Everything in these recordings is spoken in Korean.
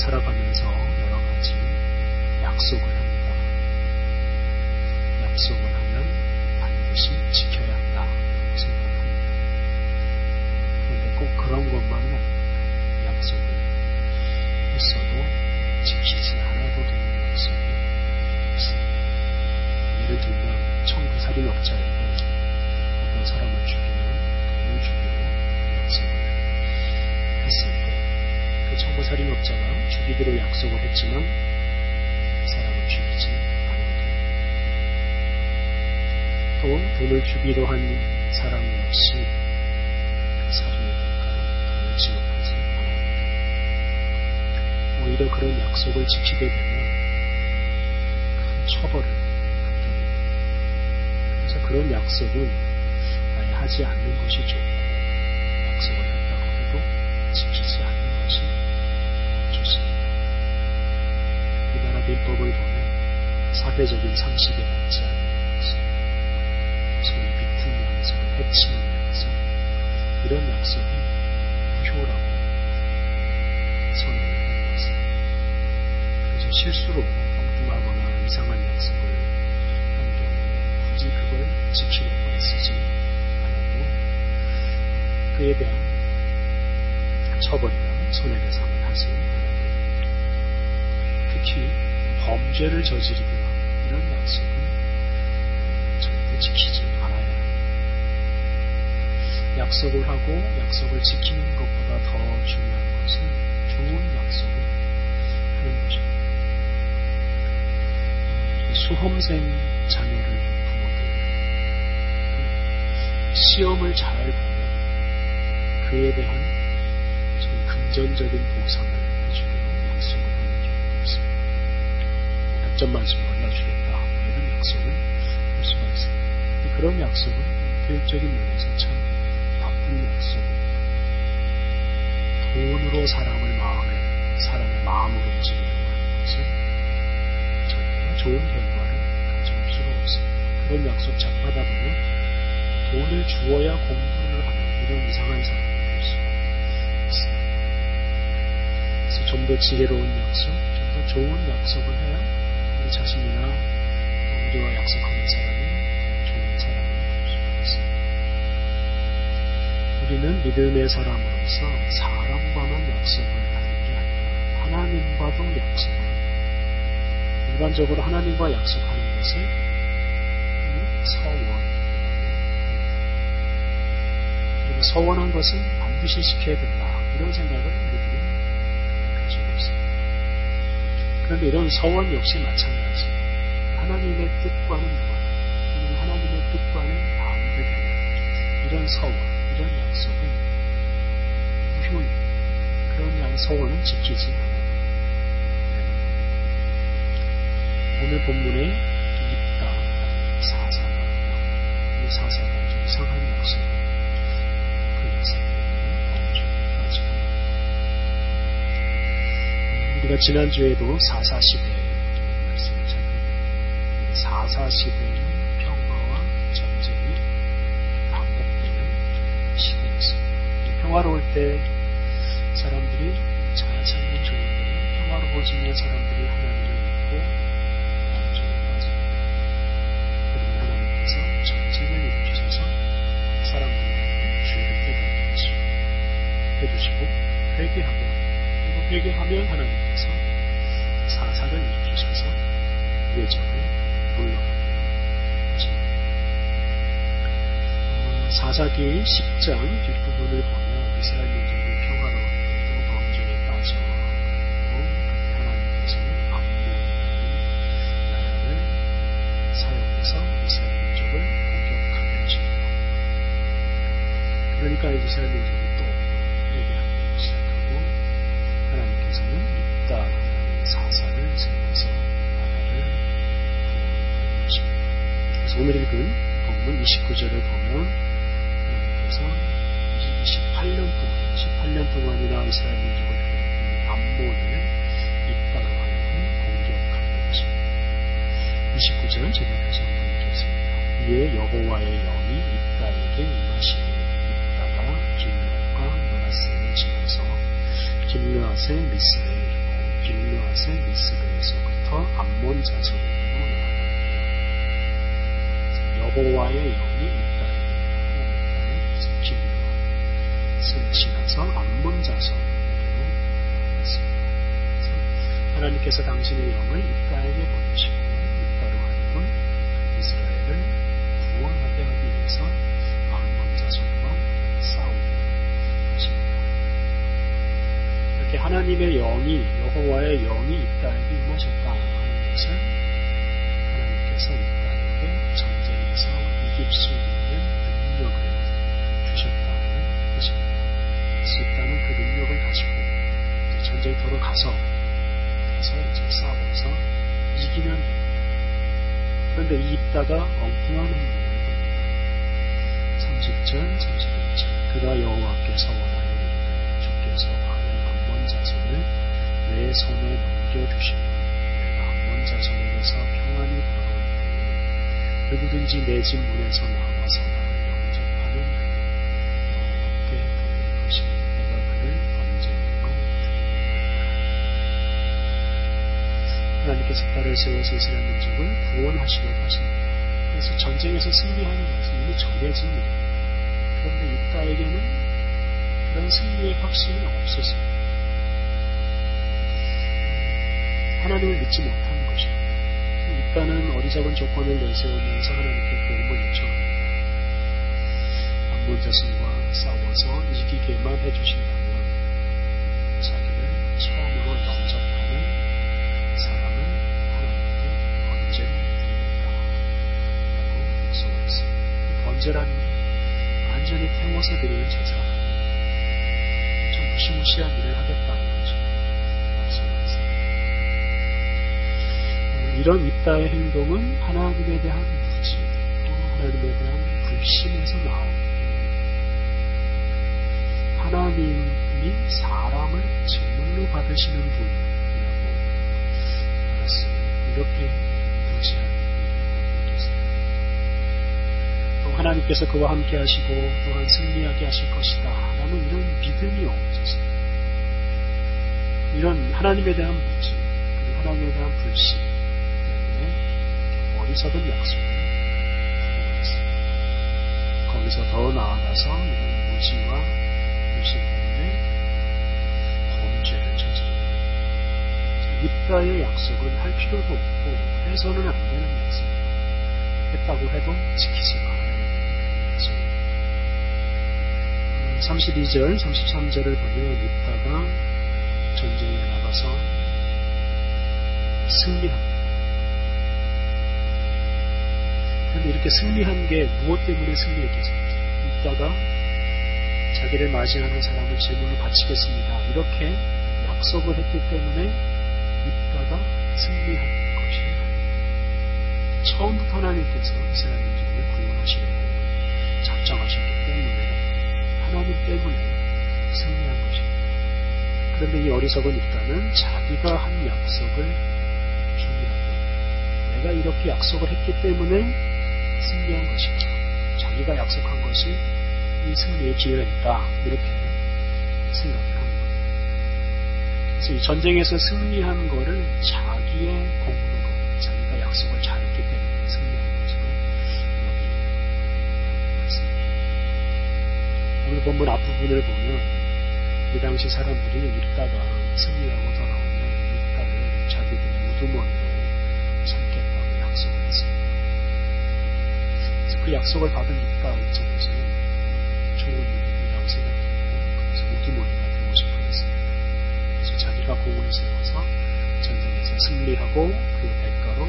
살아가면서 여러 가지 약속을 합니다. 약속을 하면 반드시 지켜야 한다고 생각합니다. 그런데 꼭 그런 것만은. 약속을 했어도 지키지 않아도 되는 약속이 있습니다. 예를 들면 청부살인업자에게 어떤 사람을 죽이면 돈을 주기로 약속을 했을 때 그 청부살인업자가 죽이기로 약속을 했지만 그 사람을 죽이지 않아도 또 돈을 주기로 한 사람 역시 그 사주의 대가로 돈을 지급하지 않아도 오히려 그런 약속을 지키게 되면 큰 처벌을 받게 됩니다. 그래서 그런 약속은 아예 하지 않는 것이 좋고 우리나라 민법을 보면 사회적인 상식에 맞지 않는 약속, 소위 비튼 약속을 해치는 약속, 이런 약속은 무효라고 선언을 하는 것입니다. 그래서 실수로 엉뚱하거나 이상한 약속을 한 경우에 굳이 그걸 지키려고 애쓰지 않아도 그에 대한 처벌이나 손해배상을 하지 됩니다. 특히 범죄를 저지르거나 이런 약속은 절대 지키지 않아야 합니다. 약속을 하고 약속을 지키는 것보다 더 중요한 것은 좋은 약속을 하는 것입니다. 수험생 자녀를 둔 부모들 시험을 잘 보면 그에 대한 금전적인 보상 100점 만점을 올려주겠다 이런 약속을 할 수가 있습니다. 그런 약속은 교육적인 면에서 참 나쁜 약속입니다. 돈으로 사람을 마음에 사람의 마음을 움직이려고 하는 것은 절대로 좋은 결과를 가져올 수가 없습니다. 그런 약속 자꾸 하다 보면 돈을 주어야 공부를 하는 이런 이상한 사람이 될 수가 있습니다. 그래서 좀 더 지혜로운 약속, 좀 더 좋은 약속을 해야 자신이나 우리와 약속하는 사람이 더 좋은 사람이 될 수가 있습니다. 우리는 믿음의 사람으로서 사람과만 약속을 하는 게 아니라 하나님과도 약속을 합니다. 일반적으로 하나님과 약속하는 것을 서원이라고 합니다. 그리고 서원한 것은 반드시 지켜야 된다. 이런 생각을 우리들은 그런데 이런 서원 역시 마찬가지입니다. 하나님의 뜻과는 무관, 또는 하나님의 뜻과는 반대되는 이런 서원, 이런 약속은 무효입니다. 그런 양 서원은 지키지 않아요. 오늘 본문에 있다, 사사가. 이 사사가 아주 이상한 우리가 지난주에도 사사시대의 말씀을 살펴봤는데 사사시대는 평화와 전쟁이 반복되는 시대였습니다. 평화로울 때 사람들이 잘 살면 좋은 데 평화로워지면 사람들이 하나님을 믿고 범죄에 빠집니다. 그러면 하나님께서 전쟁을 일으키셔서 사람들의 죄를 깨닫게 해주시고 회개하고 그리고 회개하면 하나님 예정을 물러가게 하십니다. 어, 사사기 10장 뒷부분을 보면 이스라엘 민족이 평화로울 때도 범죄에 빠져 하나님께서는 암몬이라는 나라를 사용해서 이스라엘 민족을 공격하게 하십니다. 그러니까 이스라엘 민족이 오늘 읽은 본문 29절을 보면 하나님께서 28년 동안 18년 동안이나 이스라엘 민족을 괴롭힌 암몬을 입다로 하여금 공격하게 하십니다. 29절 제가 다시 한번 읽겠습니다. 이에 여호와의 영이 입다에게 임하시니 입다가 길앗과 마나스를 지나서 길앗의 미스를 이루고 길르앗의 미스베에서부터 암몬 나아갑니다. 여호와의 영이 하나님 길르앗을 지나서 암몬 자손에게로 나아갔습니다. 하나님께서 당신의 영을 이따에게 보내시고 이따로 하여금 이스라엘을 구원하게 하기 위해서 암몬 자손과 싸우게 하십니다. 이렇게 하나님의 영이 여호와의 영이 전쟁터로 가서 가서 이제 싸워서 이기면 됩니다. 그런데 이 입다가 엉뚱한 행동을 합니다. 30절, 31절 그가 여호와께서 원하여 이르되 주께서 과연 암몬 자손을 내 손에 넘겨주시면 내가 암몬 자손에게서 평안히 돌아올 때에 누구든지 내 집 문에서 나와 딸을 세워서 이스라엘 민족을 구원하시려고 하십니다. 그래서 전쟁에서 승리하는 것은 이미 정해진 일입니다. 그런데 이따에게는 그런 승리의 확신이 없었습니다. 하나님을 믿지 못하는 것입니다. 이따는 어리석은 조건을 내세우면서 하나님께 도움을 요청합니다. 암몬 자신과 싸워서 이기게만 해주신다 번제라는 완전히 태워서 드리는 제사. 좀 무시무시한 일을 하겠다는 거죠. 이런 입다의 행동은 하나님에 대한 무지, 또 하나님에 대한 불신에서 나옵니다. 하나님이 사람을 제물로 받으시는 분이라고 알았어요. 이렇게 무지한 하나님께서 그와 함께 하시고 또한 승리하게 하실 것이다. 라는 이런 믿음이 없었어요. 이런 하나님에 대한 무지, 그리고 하나님에 대한 불신 때문에 어리석은 약속을 있습니다. 거기서 더 나아가서 이런 무지와 불신 때문에 범죄를 저지릅니다. 입다의 약속은 할 필요도 없고 해서는 안 되는 약속입니다. 했다고 해도 지키지 말 32절, 33절을 보면 입다가 전쟁에 나가서 승리합니다. 그런데 이렇게 승리한 게 무엇 때문에 승리했겠습니까? 입다가 자기를 맞이하는 사람을 제물로 바치겠습니다. 이렇게 약속을 했기 때문에 입다가 승리한 것이 아닙니다. 처음부터 하나님께서 이스라엘 민족을 구원하시려고 하나님 때문에 승리한 것입니다. 그런데 이 어리석은 입다는 자기가 한 약속을 중요하게 내가 이렇게 약속을 했기 때문에 승리한 것이다. 자기가 약속한 것이 이 승리의 기회가 있다. 이렇게 생각을 합니다. 그래서 이 전쟁에서 승리한 거를 자기의 공로 본문 앞부분을 보면 이 당시 사람들이 읽다가 승리하고 돌아오면 읽다를 자기들의 우두머리로 삼겠다고 약속을 했습니다. 그 약속을 받은 읽다 입장에서는 좋은 일이라고 생각했고 그래서 우두머리가 되고 싶어 했습니다. 그래서 자기가 공을 세워서 전쟁에서 승리하고 그 대가로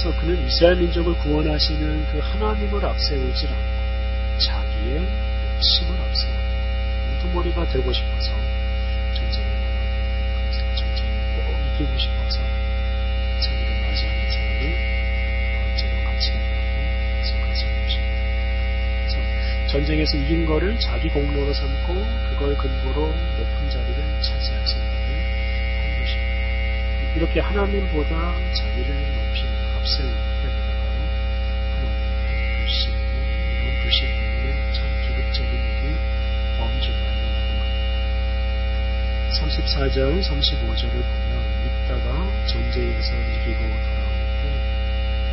그래서 그는 이스라엘 민족을 구원하시는 그 하나님을 앞세우지 않고 자기의 욕심을 앞세우고 우두머리가 되고 싶어서 전쟁에 나가고 전쟁을 꼭 이기고 싶어서 자기를 맞이하는 사람을 번제로 바치겠다고 약속하신 것입니다. 그래서 전쟁에서 이긴 거를 자기 공로로 삼고 그걸 근거로 높은 자리를 차지할 생각을 한 것입니다. 이렇게 하나님보다 자기를 것을 해보다가 하나님의 불신, 이런 불신 때문에 참 비극적인 일이 범주가 됩니다. 34절, 35절을 보면 이따가 전쟁에서 이기고 돌아올 때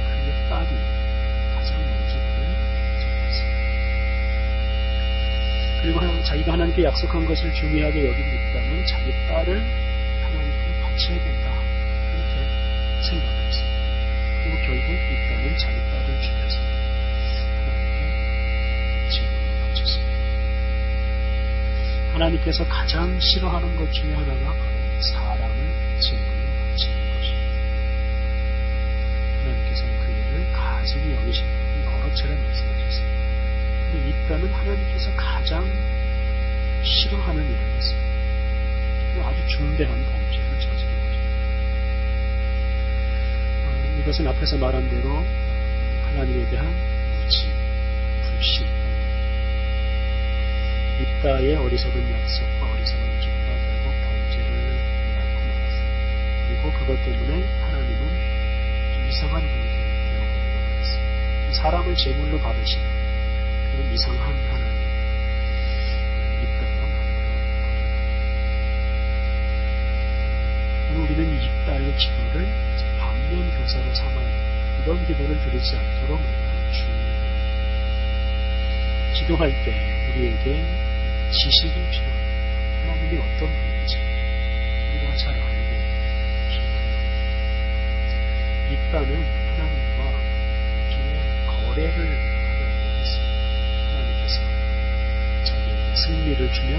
그의 딸이 가장 먼저 그를 접했습니다. 그리고 자기가 하나님께 약속한 것을 중요하게 여기고 있다면 자기 딸을 결국 이 딸은 자기 딸을 죽여서 하나님께 제물로 바쳤습니다. 하나님께서 가장 싫어하는 것 중에 하나가 바로 사람을 제물로 바치는 것입니다. 하나님께서는 그 일을 가슴이 여기신다고 여러 차례 말씀하셨습니다. 근데 이 딸은 하나님께서 가장 싫어하는 일을 했습니다. 아주 중대한 범 어, 이것은 앞에서 말한 대로 하나님에 대한 무지, 불신, 이따의 어리석은 약속과 어리석은 기도가 결국 범죄를 낳고 말았습니다. 그리고 그것 때문에 하나님은 좀 이상한 분이 되어버리고 말았습니다. 사람을 제물로 받으시는 그런 이상한 하나님 우리는 이따의 기도를 반면 교사로 삼아야 이런 기도를 드리지 않도록 우리가 주의해야 기도할 때 우리에게 지식이 필요합니다. 하나님이 어떤 분인지 우리가 잘 알고 기도해야 이따는 하나님과 일종의 거래를 하려고 했습니다. 하나님께서 자기에게 승리를 주면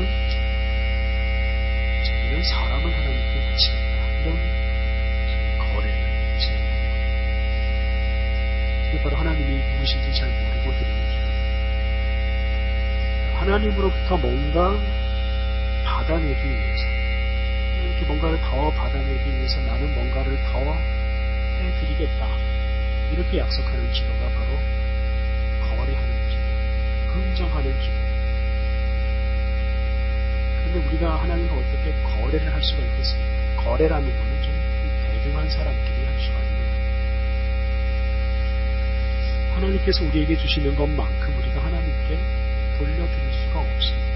자기는 사람을 하나님께 바치겠다. 이런 그게 바로 하나님이 누구신지 잘 모르고 드리는 하나님으로부터 뭔가 받아내기 위해서 이렇게 뭔가를 더 받아내기 위해서 나는 뭔가를 더 해드리겠다. 이렇게 약속하는 기도가 바로 거래하는 기도 흥정하는 기도. 그런데 우리가 하나님과 어떻게 거래를 할 수가 있겠습니까? 거래라는 것은 좀 대등한 사람끼리 하나님께서 우리에게 주시는 것만큼 우리가 하나님께 돌려드릴 수가 없습니다.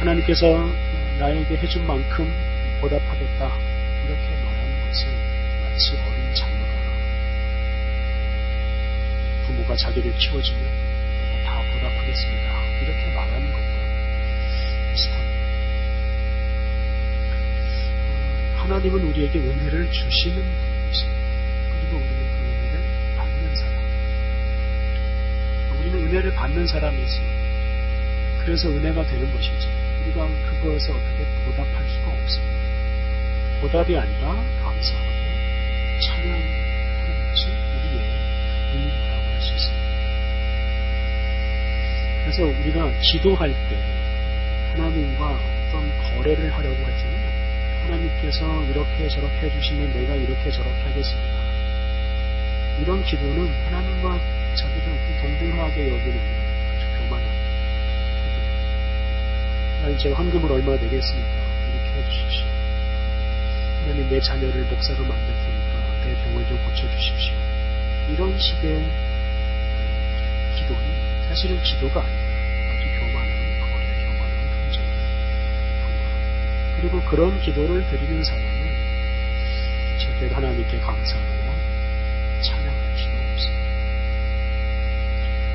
하나님께서 나에게 해준 만큼 보답하겠다 이렇게 말하는 것은 마치 어린 자녀가 부모가 자기를 키워주면 내가 다 보답하겠습니다 이렇게 말하는 것과 비슷합니다. 하나님은 우리에게 은혜를 주시는 은혜를 받는 사람이지. 그래서 은혜가 되는 것이지. 우리가 그것을 어떻게 보답할 수가 없습니다. 보답이 아니라 감사하고 찬양하는 것이 우리의 의무라고 할 수 있습니다. 그래서 우리가 기도할 때 하나님과 어떤 거래를 하려고 하지 하나님께서 이렇게 저렇게 해주시면 내가 이렇게 저렇게 하겠습니다. 이런 기도는 하나님과 자기를 동등하게 여기는 아주 교만한 하나님 제가 헌금을 얼마 내겠습니까? 이렇게 해주십시오. 하나님 내 자녀를 목사로 만들 테니까 내 병을 좀 고쳐주십시오. 이런 식의 기도는 사실은 기도가 아니라 아주 교만한 거래, 교만한 불과합니다. 그리고 그런 기도를 드리는 사람은 절대로 하나님께 감사하고 없습니다.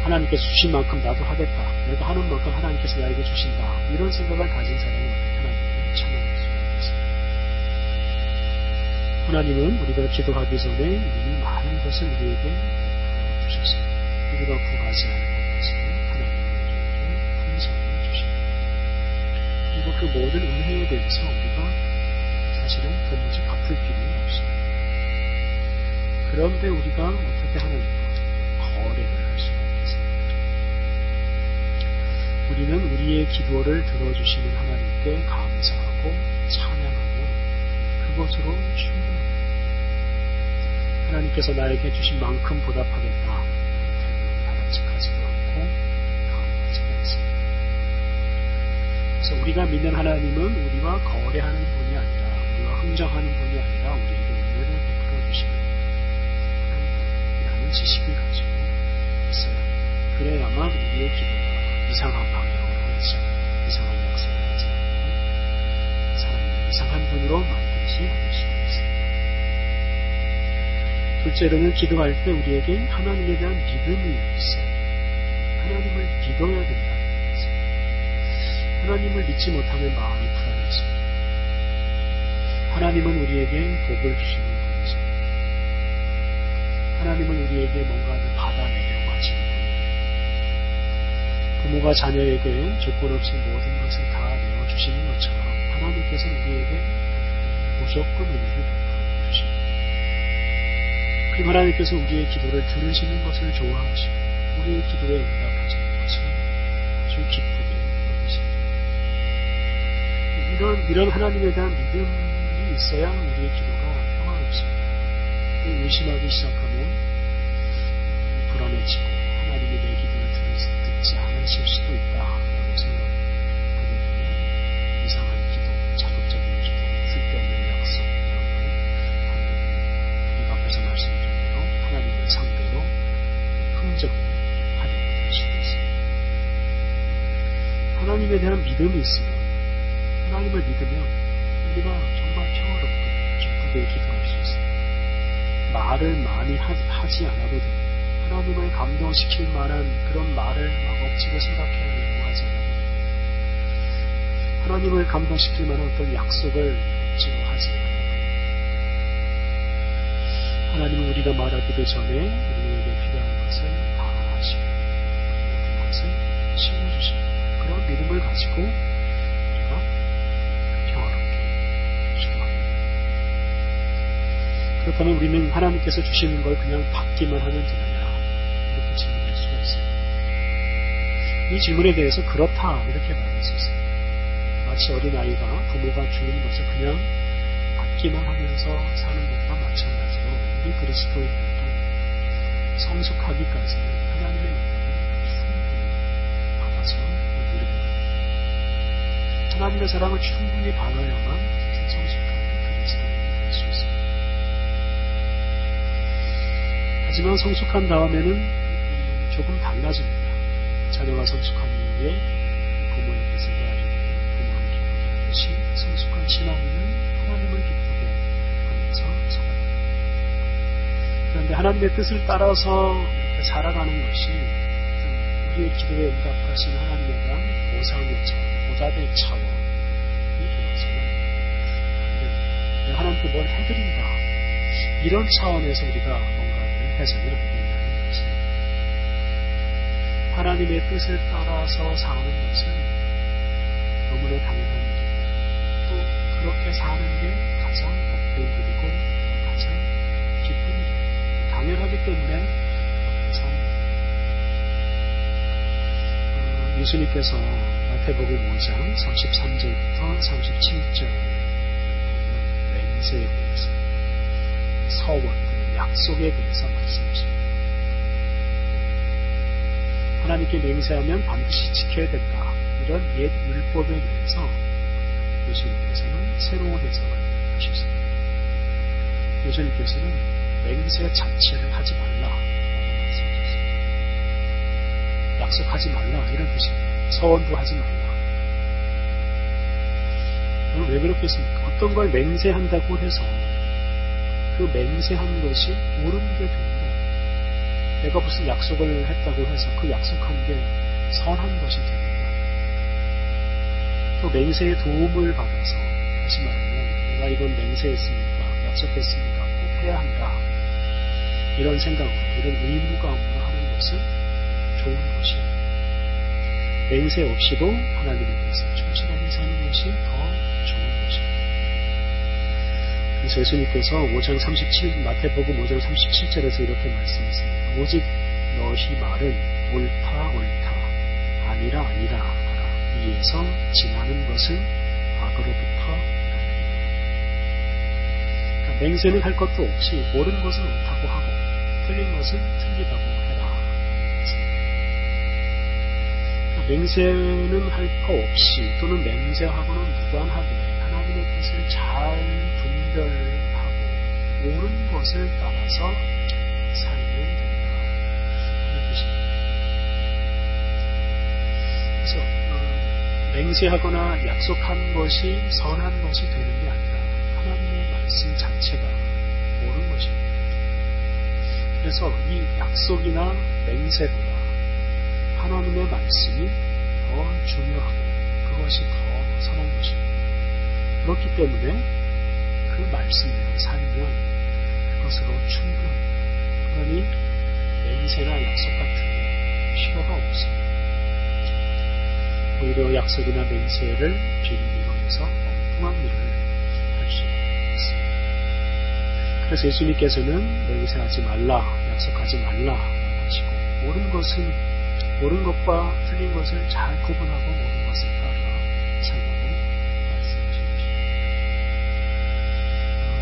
하나님께서 주신 만큼 나도 하겠다. 내가 하는 만큼 하나님께서 나에게 주신다. 이런 생각을 가진 사람이 하나님께 찬양할 수가 있겠습니까? 하나님은 우리가 기도하기 전에 이미 많은 것을 우리에게 주셨습니다. 우리가 구하지 않은 것에서 하나님은 우리에게 풍성을 주십니다. 그리고 그 모든 은혜에 대해서 우리가 사실은 도무지 갚을 필요는 없습니다. 그런데 우리가 어떻게 하나님과 거래를 우리는 우리의 기도를 들어주시는 하나님께 감사하고 찬양하며 그것으로 충분합니다. 하나님께서 나에게 주신 만큼 보답하겠다. 태도를 바람직하지도 않고 강하지도 않습니다. 그래서 우리가 믿는 하나님은 우리와 거래하는 분이 아니라 우리와 흥정하는 분이 아니라 우리에게 은혜를 베풀어 주시는 하나님이라는 지식을 가지고 합니다. 그래야만 우리의 기도가 이상한 둘째로는 기도할 때 우리에게 하나님에 대한 믿음이 있어요. 하나님을 믿어야 된다. 하나님을 믿지 못하면 마음이 불안해집니다. 하나님은 우리에게 복을 주시는 분이십니다. 하나님은 우리에게 뭔가를 받아내려고 하시는 분입니다. 부모가 자녀에게 조건 없이 모든 것을 다 내어주시는 것처럼 하나님께서는 우리에게 무조건 은혜를 하나님께서 우리의 기도를 들으시는 것을 좋아하시고 우리의 기도에 응답하시는 것을 아주 기쁘게 여기십니다. 이런, 이런 하나님에 대한 믿음이 있어야 우리의 기도가 평화롭습니다. 의심하기 시작하면 불안해지고 하나님에 대한 믿음이 있으면 하나님을 믿으면 우리가 정말 평화롭고 기쁘게 기도할 수 있습니다. 말을 많이 하 지 않아도 됩니다. 하나님을 감동시킬 만한 그런 말을 막 억지로 생각해내려고 하지 않아도 됩니다. 하나님을 감동시킬 만한 어떤 약속을 억지로 하지 않아도 됩니다. 하나님은 우리가 말하기도 전에 우리에 믿음을 가지고 우리가 평화롭게 기도합니다. 그렇다면 우리는 하나님께서 주시는 걸 그냥 받기만 하면 되느냐 이렇게 질문할 수가 있습니다. 이 질문에 대해서 그렇다 이렇게 말할 수 있습니다. 마치 어린아이가 부모가 주는 것을 그냥 받기만 하면서 사는 것과 마찬가지로 우리 그리스도인들도 성숙하기까지는 하나님의 하나님의 사랑을 충분히 받아야만 성숙한 그리스도인이 될 수 있습니다. 하지만 성숙한 다음에는 조금 달라집니다. 자녀가 성숙한 이후에 부모의 뜻을 헤아리고 부모를 기쁘게 하듯이 성숙한 신앙인은 하나님을 기쁘게 하면서 살아갑니다. 그런데 하나님의 뜻을 따라서 살아가는 것이 우리의 기도에 응답하신 하나님에 대한 보상의 차원, 보답의 차원 하나님께 뭘 해드린다. 이런 차원에서 우리가 뭔가를 안 된다는 것입니다. 하나님의 뜻을 따라서 사는 것은 너무나 당연한 일이고 또 그렇게 사는 게 가장 복된 일이고 가장 기쁜 일입니다. 당연하기 때문에 그렇게 사는. 어, 예수님께서 마태복음 5장 33절부터 37절 에 보면 맹세에 대해서 서원, 약속에 대해서 말씀하십니다. 하나님께 맹세하면 반드시 지켜야 된다. 이런 옛 율법에 대해서 예수님께서는 새로운 해석을 하셨습니다. 예수님께서는 맹세 자체를 하지 말라 라고 말씀하셨습니다. 약속하지 말라 이런 뜻입니다. 서원도 하지 말라. 그럼 왜 그렇겠습니까? 어떤 걸 맹세한다고 해서 그 맹세한 것이 옳은 게 되는 내가 무슨 약속을 했다고 해서 그 약속한 게 선한 것이 되는 또 맹세의 도움을 받아서 다시 말하면 내가 이건 맹세했으니까 약속했으니까 꼭 해야 한다 이런 생각으로 이런 의무감으로 하는 것은 좋은 것이요 맹세 없이도 하나님에 대해서 충실하게 사는 것이 더. 그래서 예수님께서 5장 37, 마태복음 5장 37절에서 이렇게 말씀했습니다. 오직 너희 말은 옳다 옳다 아니라 아니라 하라. 이에서 지나는 것은 악으로부터 그러니까 맹세는 할 것도 없이 옳은 것은 옳다고 하고 틀린 것은 틀리다고 해라. 그러니까 맹세는 할 거 없이 또는 맹세하고는 무관하게 분별하고 옳은 것을 따라서 살면 된다. 하는 뜻입니다. 그래서 어, 맹세하거나 약속한 것이 선한 것이 되는 게 아니라 하나님의 말씀 자체가 옳은 것입니다. 그래서 이 약속이나 맹세보다 하나님의 말씀이 더 중요하고 그것이 더 선한 것입니다. 그렇기 때문에 맹세나 약속 같은 게 필요가 없습니다. 오히려 약속이나 맹세를 빌미로 해서 엉뚱한 일을 할 수 있습니다. 그래서 예수님께서는 맹세하지 말라, 약속하지 말라라고 하시고 옳은 것은 옳은 것과 틀린 것을 잘 구분하고 옳은 것을 따라 살라고 말씀하십니다.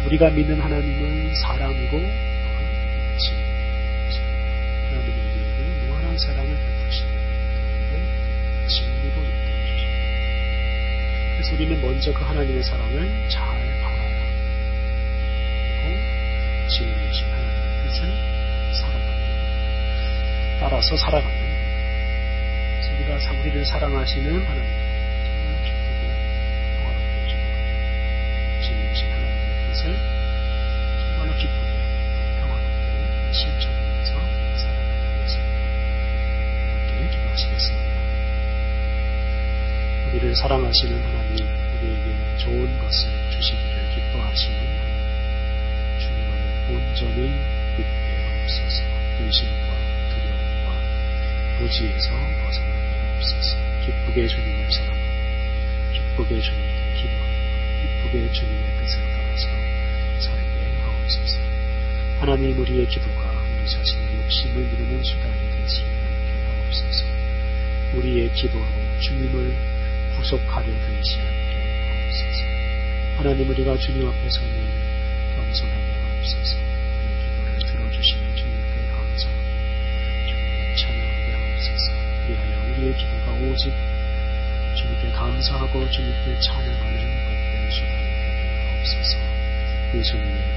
우리가 믿는 하나님은 사랑이고 우리는 먼저 그 하나님의 사랑을 잘 알아야 그리고 진리이신 하나님의 뜻을 살아가는 따라서 살아가는 우리가 우리를 사랑하시는 하나님 정말 기쁘고 평화롭게 해주고 진리이신 하나님의 뜻을 정말로 기쁘게 평화롭게 실천하면서 위해서입니다. 함께 기도하시겠습니다. 우리를 사랑하시는 하나님, 우리에게 좋은 것을 주시기를 기뻐하시는 하나님, 주님을 온전히 믿게 하옵소서, 의심과 두려움과 무지에서 벗어나게 하옵소서, 기쁘게 주님을 사랑하고, 기쁘게 주님께 기도하고, 기쁘게 주님의 뜻을 따라서 살게 하옵소서. 하나님, 우리의 기도가 우리 자신의 욕심을 이루는 수단이 되지 않게 하옵소서. 우리의 기도로 주님을 구속하려 않게 하옵소서. 하나님 우리가 주님 앞에 서는 겸손하게 하옵소서. 우리의 기도를 들어주시는 주님께 감사하고 주님을 찬양하게 하옵소서. 그리하여 우리의 기도가 오직 주님께 감사하고 주님께 찬양하는 복된 수단이 되게 하옵소서. 예수님의